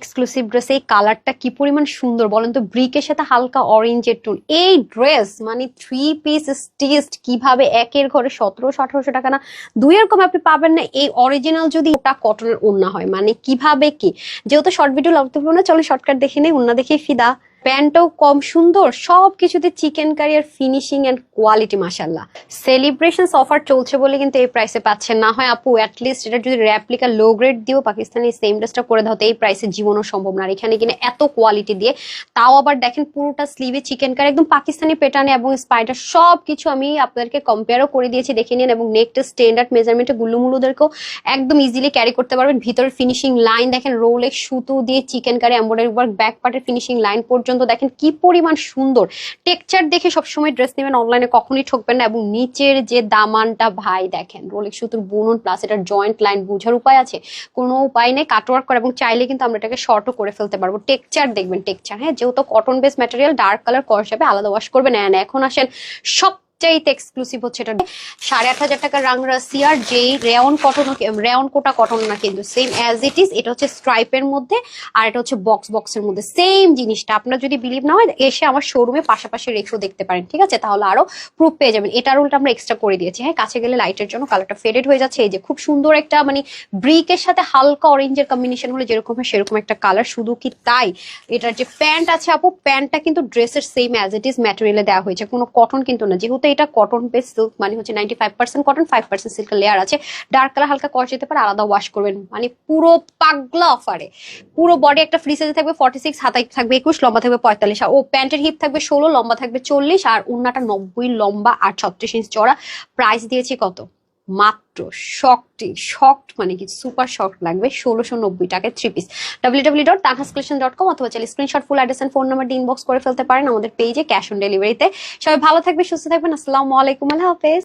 Exclusive dress এই কালারটা কি পরিমাণ সুন্দর বলেন তো? ব্রিকের সাথে হালকা অরেঞ্জের টোন এই ড্রেস মানে থ্রি পিস স্টিচড কীভাবে? একের ঘরে সতেরোশো আঠারোশো টাকা না? দুই এরকম আপনি পাবেন না। এই অরিজিনাল যদি ওটা কটনের ওড়না হয় মানে কীভাবে কি? যেহেতু শর্ট ভিডিও লাগতে পারব না চলো শর্টকাট দেখে নেই ওন্না দেখে ফিদা। প্যান্টটাও কম সুন্দর, সব কিছুতে চিকেন কারি আর ফিনিশিং এন্ড কোয়ালিটি মাসাল্লাহ সেলিব্রেশন অফার চলছে বলে কিন্তু এই প্রাইসে পাচ্ছেন। না হয় আপু অ্যাটলিস্ট এটা যদি র্যাপ্লিকা লো গ্রেড দিও, পাকিস্তানি সেম ড্রেসটা করে দাও এই প্রাইসে জীবনও সম্ভব না। এখানে কিনে এত কোয়ালিটি দিয়ে, তাও আবার দেখেন পুরোটা স্লিভে চিকেন কারি একদম পাকিস্তানি পেটার্নে এবং স্পাইডার সব কিছু আমি আপনাদেরকে কম্পেয়ারও করে দিয়েছি, দেখে নিন। এবং নেকটা স্ট্যান্ডার্ড মেজারমেন্টে গুল্লুমুলুদেরকেও একদম ইজিলি ক্যারি করতে পারবেন। ভিতরের ফিনিশিং লাইন দেখেন রোলেক সুতো দিয়ে chikankari embroidery work back পার্টের ফিনিশিং লাইন পর্যন্ত দেখেন কি পরিমাণ সুন্দর। টেকচার দেখে সবসময় ড্রেস নেবেন অনলাইনে কখনই ঠকবেন না এবং নিচের যে দামানটা ভাই দেখেন রোলেক সুতোর বুনন প্লাস এটার জয়েন্ট লাইন বোঝার উপায় আছে? কোনো উপায় নেই কাটওয়ার্ক করে এবং চাইলে কিন্তু আমরা এটাকে শর্টও করে ফেলতে পারব। টেকচার দেখবেন টেকচার হ্যাঁ? যেহেতু cotton base material dark colour কর হিসাবে আলাদা ওয়াশ করবেন। এখন আসেন সব চাইতে এক্সক্লুসিভ হচ্ছে এটা। সাড়ে আট হাজার টাকার রাং রাশিয়ার যেই rayon cotton rayon Kota cotton না কিন্তু সেম অ্যাজ ইট ইজ এটা হচ্ছে স্ট্রাইপের মধ্যে আর এটা হচ্ছে বক্স বক্সের মধ্যে। সেম জিনিসটা, আপনার যদি বিলিভ না হয়, এসে আমার শোরুমে পাশাপাশি রেখেও দেখতে পারেন, ঠিক আছে? তাহলে আরও প্রুফ পেয়ে যাবেন। এটার উল্টা আমরা এক্সট্রা করে দিয়েছি। হ্যাঁ কাছে গেলে লাইটের জন্য কালারটা ফেডেড হয়ে যাচ্ছে। এই যে খুব সুন্দর একটা মানে ব্রিকের সাথে হালকা অরেঞ্জের কম্বিনেশন হলে যেরকম হয় সেরকম একটা কালার শুধু কি তাই? এটার যে প্যান্ট আছে আপু প্যান্টটা কিন্তু ড্রেসের সেম অ্যাজ ইট ইজ ম্যাটেরিয়ালে দেওয়া হয়েছে। কোনো কটন কিন্তু না। যেহেতু এটা কটন বেস সিল্ক মানে হচ্ছে নাইনটি কটন ফাইভ সিল্কের লেয়ার আছে। ডার্ক কালার হালকা কষ যেতে পারে, আলাদা ওয়াশ করবেন। মানে পুরো পাগলা অফারে পুরো বডি একটা ফ্রি সাইজে থাকবে ফর্টি সিক্স হাতায় থাকবে একুশ, লম্বা থাকবে পঁয়তাল্লিশ। আর ও প্যান্টের হিপ থাকবে ষোলো, লম্বা থাকবে চল্লিশ। আর উন্নাটা নব্বই, লম্বা আর ছত্রিশ ইঞ্চ চড়া প্রাইস দিয়েছি কত? মাত্র শকটি শক্ট মানে কি? সুপার শক্ট লাগবে, ষোলোশো নব্বই টাকায় three piece W W dot Tanhas collection dot com অথবা চাইলে screenshot full address phone number দিয়ে ইনবক্স করে ফেলতে পারেন আমাদের পেজে ক্যাশ অন ডেলিভারিতে সবাই ভালো থাকবে সুস্থ থাকবেন। আসসালামু আলাইকুম, আল্লাহ হাফেজ।